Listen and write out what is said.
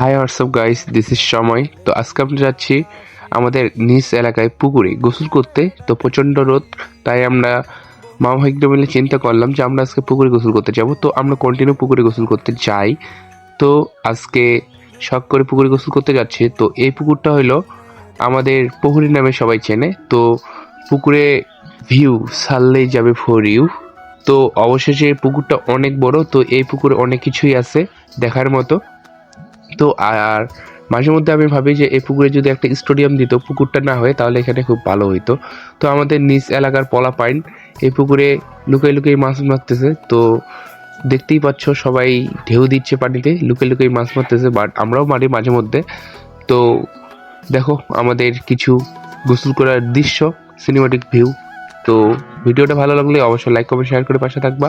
Hi WhatsApp guys this is সময় তো আজকে আমরা যাচ্ছি আমাদের নিজ এলাকায় পুকুরে গোসল করতে। তো প্রচণ্ড রোদ, তাই আমরা মামা ভাইকে মিলে চিন্তা করলাম যে আমরা আজকে পুকুরে গোসল করতে যাব। তো আমরা কন্টিনিউ পুকুরে গোসল করতে যাই। তো আজকে শখ করে পুকুরে গোসল করতে যাচ্ছি। তো এই পুকুরটা হলো আমাদের পুকুরি নামে সবাই চেনে। তো পুকুরে ভিউ সারলেই যাবে ফর ইউ তো অবশেষে পুকুরটা অনেক বড়, তো এই পুকুরে অনেক কিছুই আছে দেখার মতো। তো আর মাঝে মধ্যে আমি ভাবি যে এই পুকুরে যদি একটা স্টেডিয়াম দিত, পুকুরটা না হয়ে তাহলে এখানে খুব ভালো হইতো। তো আমাদের নিজ এলাকার পলা পাইন এই পুকুরে লুকিয়ে লুকিয়ে মাছ মারতেছে। তো দেখতেই পাচ্ছ সবাই ঢেউ দিচ্ছে পানিতে, লুকিয়ে লুকিয়ে মাছ মারতেছে, বাট আমরাও মারি মাঝে মধ্যে। তো দেখো আমাদের কিছু গোসল করার দৃশ্য সিনেমাটিক ভিউ তো ভিডিওটা ভালো লাগলে অবশ্যই লাইক কমেন্ট শেয়ার করে পাশে থাকবা।